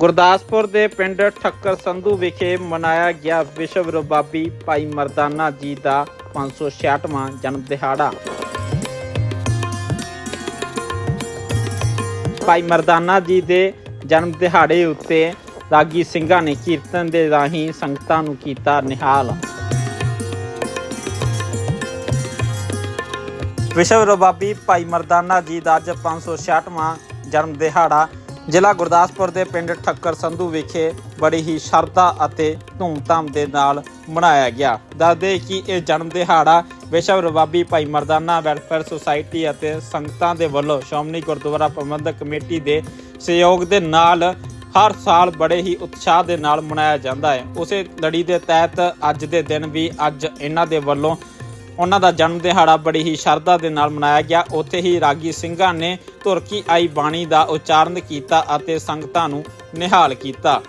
ਗੁਰਦਾਸਪੁਰ ਦੇ ਪਿੰਡ ਠੱਕਰ ਸੰਧੂ ਵਿਖੇ ਮਨਾਇਆ ਗਿਆ ਵਿਸ਼ਵ ਰਬਾਬੀ ਭਾਈ ਮਰਦਾਨਾ ਜੀ ਦਾ 566ਵਾਂ ਜਨਮ ਦਿਹਾੜਾ। ਭਾਈ ਮਰਦਾਨਾ ਜੀ ਦੇ ਜਨਮ ਦਿਹਾੜੇ ਉੱਤੇ ਰਾਗੀ ਸਿੰਘਾਂ ਨੇ ਕੀਰਤਨ ਦੇ ਰਾਹੀਂ ਸੰਗਤਾਂ ਨੂੰ ਕੀਤਾ ਨਿਹਾਲ। ਵਿਸ਼ਵ ਰਬਾਬੀ ਭਾਈ ਮਰਦਾਨਾ ਜੀ ਦਾ ਅੱਜ 566ਵਾਂ ਜਨਮ ਦਿਹਾੜਾ ਜ਼ਿਲ੍ਹਾ ਗੁਰਦਾਸਪੁਰ ਦੇ ਪਿੰਡ ਠੱਕਰ ਸੰਧੂ ਵਿਖੇ ਬੜੀ ਹੀ ਸ਼ਰਧਾ ਅਤੇ ਧੂਮਧਾਮ ਦੇ ਨਾਲ ਮਨਾਇਆ ਗਿਆ। ਦੱਸਦੇ ਕਿ ਇਹ ਜਨਮ ਦਿਹਾੜਾ ਵਿਸ਼ਵ ਰਵਾਬੀ ਭਾਈ ਮਰਦਾਨਾ ਵੈਲਫੇਅਰ ਸੁਸਾਇਟੀ ਅਤੇ ਸੰਗਤਾਂ ਦੇ ਵੱਲੋਂ ਸ਼੍ਰੋਮਣੀ ਗੁਰਦੁਆਰਾ ਪ੍ਰਬੰਧਕ ਕਮੇਟੀ ਦੇ ਸਹਿਯੋਗ ਦੇ ਨਾਲ ਹਰ ਸਾਲ ਬੜੇ ਹੀ ਉਤਸ਼ਾਹ ਦੇ ਨਾਲ ਮਨਾਇਆ ਜਾਂਦਾ ਹੈ। ਉਸੇ ਲੜੀ ਦੇ ਤਹਿਤ ਅੱਜ ਦੇ ਦਿਨ ਵੀ ਅੱਜ ਇਹਨਾਂ ਦੇ ਵੱਲੋਂ ਉਹਨਾਂ ਦਾ ਜਨਮ ਦਿਹਾੜਾ ਬੜੀ ਹੀ ਸ਼ਰਧਾ ਦੇ ਨਾਲ ਮਨਾਇਆ ਗਿਆ। ਉੱਥੇ ਹੀ ਰਾਗੀ ਸਿੰਘਾਂ ਨੇ ਤੁਰਕੀ ਆਈ ਬਾਣੀ ਦਾ ਉਚਾਰਨ ਕੀਤਾ ਅਤੇ ਸੰਗਤਾਂ ਨੂੰ ਨਿਹਾਲ ਕੀਤਾ।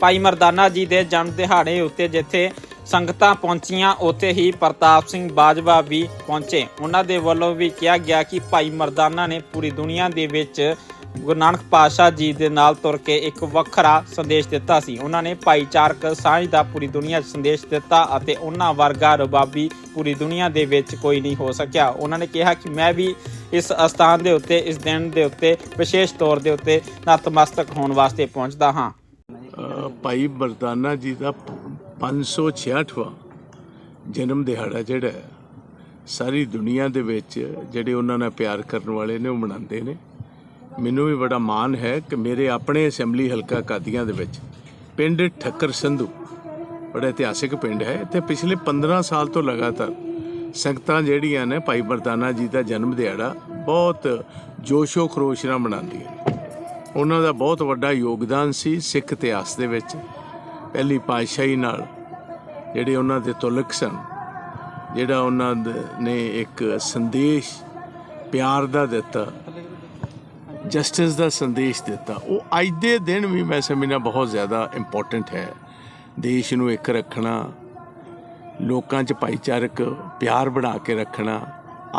ਭਾਈ ਮਰਦਾਨਾ ਜੀ ਦੇ ਜਨਮ ਦਿਹਾੜੇ ਉੱਤੇ ਜਿੱਥੇ ਸੰਗਤਾਂ ਪਹੁੰਚੀਆਂ, ਉੱਥੇ ਹੀ ਪ੍ਰਤਾਪ ਸਿੰਘ ਬਾਜਵਾ ਵੀ ਪਹੁੰਚੇ। ਉਹਨਾਂ ਦੇ ਵੱਲੋਂ ਵੀ ਕਿਹਾ ਗਿਆ ਕਿ ਭਾਈ ਮਰਦਾਨਾ ਨੇ ਪੂਰੀ ਦੁਨੀਆ ਦੇ ਵਿੱਚ ਗੁਰੂ ਨਾਨਕ ਪਾਤਸ਼ਾਹ ਜੀ ਦੇ ਨਾਲ ਤੁਰ ਕੇ ਇੱਕ ਵੱਖਰਾ ਸੰਦੇਸ਼ ਦਿੱਤਾ ਸੀ। ਉਹਨਾਂ ਨੇ ਭਾਈਚਾਰਕ ਸਾਂਝ ਦਾ ਪੂਰੀ ਦੁਨੀਆ 'ਚ ਸੰਦੇਸ਼ ਦਿੱਤਾ ਅਤੇ ਉਹਨਾਂ ਵਰਗਾ ਰਬਾਬੀ ਪੂਰੀ ਦੁਨੀਆ ਦੇ ਵਿੱਚ ਕੋਈ ਨਹੀਂ ਹੋ ਸਕਿਆ। ਉਹਨਾਂ ਨੇ ਕਿਹਾ ਕਿ ਮੈਂ ਵੀ ਇਸ ਅਸਥਾਨ ਦੇ ਉੱਤੇ, ਇਸ ਦਿਨ ਦੇ ਉੱਤੇ ਵਿਸ਼ੇਸ਼ ਤੌਰ ਦੇ ਉੱਤੇ ਨਤਮਸਤਕ ਹੋਣ ਵਾਸਤੇ ਪਹੁੰਚਦਾ ਹਾਂ। ਭਾਈ ਬਰਦਾਨਾ ਜੀ ਦਾ 566ਵਾਂ ਜਨਮ ਦਿਹਾੜਾ ਜਿਹੜਾ ਸਾਰੀ ਦੁਨੀਆ ਦੇ ਵਿੱਚ ਜਿਹੜੇ ਉਹਨਾਂ ਨਾਲ ਪਿਆਰ ਕਰਨ ਵਾਲੇ ਨੇ, ਉਹ ਮਨਾਉਂਦੇ ਨੇ। ਮੈਨੂੰ ਵੀ ਬੜਾ ਮਾਣ ਹੈ ਕਿ ਮੇਰੇ ਆਪਣੇ ਅਸੈਂਬਲੀ ਹਲਕਾ ਕਾਦੀਆਂ ਦੇ ਵਿੱਚ ਪਿੰਡ ਠੱਕਰ ਸੰਧੂ, ਬੜਾ ਇਤਿਹਾਸਿਕ ਪਿੰਡ ਹੈ। ਇੱਥੇ ਪਿਛਲੇ 15 ਸਾਲ ਤੋਂ ਲਗਾਤਾਰ ਸੰਗਤਾਂ ਜਿਹੜੀਆਂ ਨੇ ਭਾਈ ਬਰਦਾਨਾ ਜੀ ਦਾ ਜਨਮ ਦਿਹਾੜਾ ਬਹੁਤ ਜੋਸ਼ੋ ਖਰੋਸ਼ ਨਾਲ ਮਨਾਉਂਦੀਆਂ ਉਹਨਾਂ ਦਾ ਬਹੁਤ ਵੱਡਾ ਯੋਗਦਾਨ ਸੀ ਸਿੱਖ ਇਤਿਹਾਸ ਦੇ ਵਿੱਚ। ਪਹਿਲੀ ਪਾਤਸ਼ਾਹੀ ਨਾਲ ਜਿਹੜੇ ਉਹਨਾਂ ਦੇ ਤੁਲਕ ਸਨ, ਜਿਹੜਾ ਉਹਨਾਂ ਦੇ- ਨੇ ਇੱਕ ਸੰਦੇਸ਼ ਪਿਆਰ ਦਾ ਦਿੱਤਾ ਜਸਟਿਸ ਦਾ ਸੰਦੇਸ਼ ਦਿੱਤਾ। ਉਹ ਅੱਜ ਦੇ ਦਿਨ ਵੀ ਮੈਂ ਸਮਝਣਾ ਬਹੁਤ ਜ਼ਿਆਦਾ ਇੰਪੋਰਟੈਂਟ ਹੈ। ਦੇਸ਼ ਨੂੰ ਇੱਕ ਰੱਖਣਾ, ਲੋਕਾਂ 'ਚ ਭਾਈਚਾਰਕ ਪਿਆਰ ਬਣਾ ਕੇ ਰੱਖਣਾ।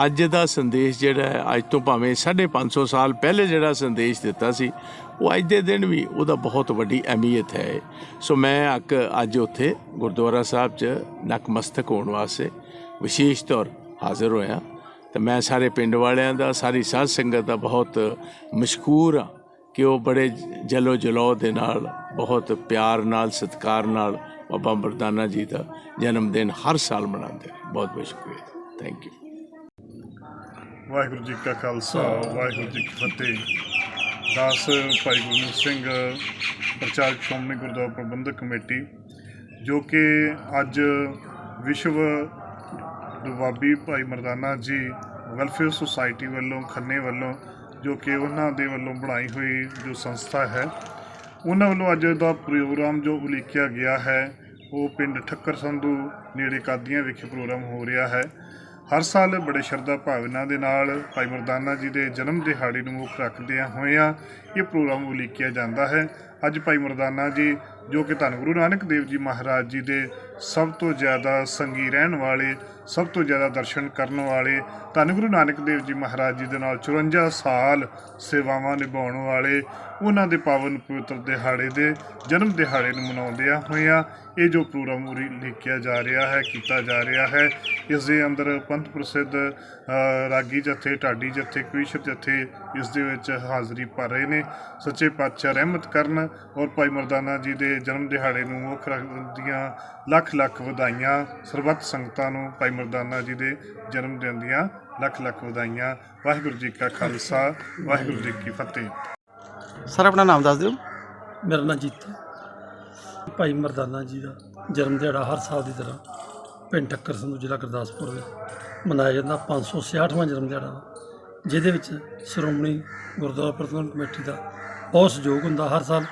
ਅੱਜ ਦਾ ਸੰਦੇਸ਼ ਜਿਹੜਾ ਹੈ, ਅੱਜ ਤੋਂ ਭਾਵੇਂ 550 ਸਾਲ ਪਹਿਲੇ ਜਿਹੜਾ ਸੰਦੇਸ਼ ਦਿੱਤਾ ਸੀ, ਉਹ ਅੱਜ ਦੇ ਦਿਨ ਵੀ ਉਹਦਾ ਬਹੁਤ ਵੱਡੀ ਅਹਿਮੀਅਤ ਹੈ। ਸੋ ਮੈਂ ਅੱਜ ਉੱਥੇ ਗੁਰਦੁਆਰਾ ਸਾਹਿਬ 'ਚ ਨਕਮਸਤਕ ਹੋਣ ਵਾਸਤੇ ਵਿਸ਼ੇਸ਼ ਤੌਰ ਹਾਜ਼ਰ ਹੋਇਆ। ਤੇ ਮੈਂ ਸਾਰੇ ਪਿੰਡ ਵਾਲਿਆਂ ਦਾ, ਸਾਰੀ ਸਾਧ ਸੰਗਤ ਦਾ ਬਹੁਤ ਮਸ਼ਕੂਰ ਹਾਂ ਕਿ ਉਹ ਬੜੇ ਜਲੋ ਜਲੋ ਦੇ ਨਾਲ, ਬਹੁਤ ਪਿਆਰ ਨਾਲ, ਸਤਿਕਾਰ ਨਾਲ ਬਾਬਾ ਮਰਦਾਨਾ ਜੀ ਦਾ ਜਨਮ ਦਿਨ ਹਰ ਸਾਲ ਮਨਾਉਂਦੇ ਬਹੁਤ ਬਹੁਤ ਸ਼ੁਕਰੀਆ। ਥੈਂਕ ਯੂ ਵਾਹਿਗੁਰੂ ਜੀ ਕਾ ਖਾਲਸਾ, ਵਾਹਿਗੁਰੂ ਜੀ ਕੀ ਫਤਿਹ। ਦਾਸ ਭਾਈ ਗੁਰਮੀਤ ਸਿੰਘ, ਪ੍ਰਚਾਰਕ ਸ਼੍ਰੋਮਣੀ ਗੁਰਦੁਆਰਾ ਪ੍ਰਬੰਧਕ ਕਮੇਟੀ, ਜੋ ਕਿ ਅੱਜ ਵਿਸ਼ਵ ਦੁਆਬੀ ਭਾਈ ਮਰਦਾਨਾ ਜੀ ਵੈਲਫੇਅਰ ਸੁਸਾਇਟੀ ਵੱਲੋਂ, ਖੰਨੇ ਵੱਲੋਂ, ਜੋ ਕਿ ਉਹਨਾਂ ਦੇ ਵੱਲੋਂ ਬਣਾਈ ਹੋਈ ਜੋ ਸੰਸਥਾ ਹੈ, ਉਹਨਾਂ ਵੱਲੋਂ ਅੱਜ ਦਾ ਪ੍ਰੋਗਰਾਮ ਜੋ ਉਲੀਕਿਆ ਗਿਆ ਹੈ, ਉਹ ਪਿੰਡ ਠੱਕਰ ਸੰਧੂ ਨੇੜੇ ਕਾਦੀਆਂ ਵਿਖੇ ਪ੍ਰੋਗਰਾਮ ਹੋ ਰਿਹਾ ਹੈ। ਹਰ ਸਾਲ ਬੜੇ ਸ਼ਰਧਾ ਭਾਵਨਾ ਦੇ ਨਾਲ ਭਾਈ ਮਰਦਾਨਾ ਜੀ ਦੇ ਜਨਮ ਦਿਹਾੜੀ ਨੂੰ ਮੁੱਖ ਰੱਖਦਿਆਂ ਹੋਇਆਂ ਇਹ ਪ੍ਰੋਗਰਾਮ ਉਲੀਕਿਆ ਜਾਂਦਾ ਹੈ। ਅੱਜ ਭਾਈ ਮਰਦਾਨਾ ਜੀ, ਜੋ ਕਿ ਧੰਨ ਗੁਰੂ ਨਾਨਕ ਦੇਵ ਜੀ ਮਹਾਰਾਜ ਜੀ ਦੇ ਸਭ ਤੋਂ ਜ਼ਿਆਦਾ ਸੰਗੀ ਰਹਿਣ ਵਾਲੇ, ਸਭ ਤੋਂ ਜ਼ਿਆਦਾ ਦਰਸ਼ਨ ਕਰਨ ਵਾਲੇ, ਧੰਨ ਗੁਰੂ ਨਾਨਕ ਦੇਵ ਜੀ ਮਹਾਰਾਜ ਜੀ ਦੇ ਨਾਲ 54 ਸਾਲ ਸੇਵਾਵਾਂ ਨਿਭਾਉਣ ਵਾਲੇ, ਉਹਨਾਂ ਦੇ ਪਾਵਨ ਪਵਿੱਤਰ ਦਿਹਾੜੇ ਦੇ ਜਨਮ ਦਿਹਾੜੇ ਨੂੰ ਮਨਾਉਂਦਿਆਂ ਹੋਇਆਂ ਇਹ ਜੋ ਪ੍ਰੋਗਰਾਮ ਉਰੀ ਲਿਖਿਆ ਜਾ ਰਿਹਾ ਹੈ, ਕੀਤਾ ਜਾ ਰਿਹਾ ਹੈ, ਇਸ ਦੇ ਅੰਦਰ ਪੰਥ ਪ੍ਰਸਿੱਧ ਰਾਗੀ ਜਥੇ, ਢਾਡੀ ਜਥੇ ਕਵੀਸ਼ਰ ਜਥੇ ਇਸ ਦੇ ਵਿੱਚ ਹਾਜ਼ਰੀ ਭਰ ਰਹੇ ਨੇ। ਸੱਚੇ ਪਾਤਸ਼ਾਹ ਰਹਿਮਤ ਕਰਨ ਔਰ ਭਾਈ ਮਰਦਾਨਾ ਜੀ ਦੇ ਜਨਮ ਦਿਹਾੜੇ ਨੂੰ ਮੁੱਖ ਰੱਖਦੀਆਂ ਲੱਖ ਲੱਖ ਵਧਾਈਆਂ ਸਰਬੱਤ ਸੰਗਤਾਂ ਨੂੰ ਭਾਈ ਮਰਦਾਨਾ ਜੀ ਦੇ ਜਨਮ ਦਿਨ ਦੀਆਂ ਲੱਖ ਲੱਖ ਵਧਾਈਆਂ ਵਾਹਿਗੁਰੂ ਜੀ ਕਾ ਖਾਲਸਾ ਵਾਹਿਗੁਰੂ ਜੀ ਕੀ ਫਤਿਹ। ਸਰ ਆਪਣਾ ਨਾਮ ਦੱਸ ਦਿਓ। ਮੇਰਾ ਨਾਂ ਜੀਤਾ ਭਾਈ ਮਰਦਾਨਾ ਜੀ ਦਾ ਜਨਮ ਦਿਹਾੜਾ ਹਰ ਸਾਲ ਦੀ ਤਰ੍ਹਾਂ ਪਿੰਡ ਠੱਕਰ ਸੰਧੂ ਜ਼ਿਲ੍ਹਾ ਗੁਰਦਾਸਪੁਰ ਵਿੱਚ ਮਨਾਇਆ ਜਾਂਦਾ। 566ਵਾਂ ਜਨਮ ਦਿਹਾੜਾ ਜਿਹਦੇ ਵਿੱਚ ਸ਼੍ਰੋਮਣੀ ਗੁਰਦੁਆਰਾ ਪ੍ਰਬੰਧਕ ਕਮੇਟੀ ਦਾ ਬਹੁਤ ਸਹਿਯੋਗ ਹੁੰਦਾ ਹਰ ਸਾਲ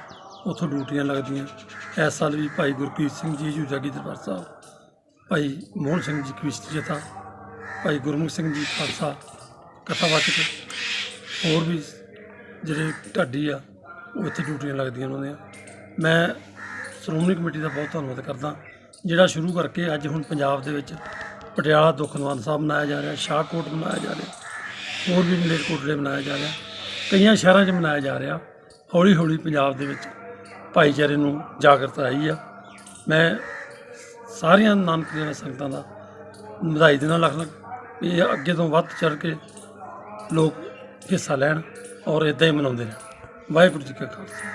ਉੱਥੋਂ ਡਿਊਟੀਆਂ ਲੱਗਦੀਆਂ। ਇਸ ਸਾਲ ਵੀ ਭਾਈ ਗੁਰਪ੍ਰੀਤ ਸਿੰਘ ਜੀ ਜੂ ਜਾਗੀ ਦਰਬਾਰ ਸਾਹਿਬ, ਭਾਈ ਮੋਹਨ ਸਿੰਘ ਜੀ ਕਵਿਸ਼ਤੀ ਜਥਾ, ਭਾਈ ਗੁਰਮੁਖ ਸਿੰਘ ਜੀ ਖਾਲਸਾ, ਕਥਾਵਾਚਕ, ਹੋਰ ਵੀ ਜਿਹੜੇ ਢਾਡੀ ਆ, ਉਹ ਇੱਥੇ ਡਿਊਟੀਆਂ ਲੱਗਦੀਆਂ ਉਹਨਾਂ ਦੀਆਂ। ਮੈਂ ਸ਼੍ਰੋਮਣੀ ਕਮੇਟੀ ਦਾ ਬਹੁਤ ਧੰਨਵਾਦ ਕਰਦਾ। ਜਿਹੜਾ ਸ਼ੁਰੂ ਕਰਕੇ ਅੱਜ ਹੁਣ ਪੰਜਾਬ ਦੇ ਵਿੱਚ ਪਟਿਆਲਾ ਦੁੱਖ ਨਿਵਾਰਨ ਸਾਹਿਬ ਮਨਾਇਆ ਜਾ ਰਿਹਾ, ਸ਼ਾਹਕੋਟ ਮਨਾਇਆ ਜਾ ਰਿਹਾ, ਹੋਰ ਵੀ ਮਲੇਰਕੋਟਲੇ ਮਨਾਇਆ ਜਾ ਰਿਹਾ, ਕਈਆਂ ਸ਼ਹਿਰਾਂ 'ਚ ਮਨਾਇਆ ਜਾ ਰਿਹਾ। ਹੌਲੀ ਹੌਲੀ ਪੰਜਾਬ ਦੇ ਵਿੱਚ ਭਾਈਚਾਰੇ ਨੂੰ ਜਾਗਰਤ ਆਈ ਆ। ਮੈਂ ਸਾਰੀਆਂ ਨਾਨਕ ਦੀਆਂ ਸੰਗਤਾਂ ਦਾ ਵਧਾਈ ਦਿੰਦਾ ਲੱਖ ਲੱਖ ਵੀ ਇਹ ਅੱਗੇ ਤੋਂ ਵੱਧ ਚੜ ਕੇ ਲੋਕ ਹਿੱਸਾ ਲੈਣ ਔਰ ਇਦਾਂ ਹੀ ਮਨਾਉਂਦੇ ਰਹਿਣ। ਵਾਹਿਗੁਰੂ ਜੀ ਕਾ ਖਾਲਸਾ।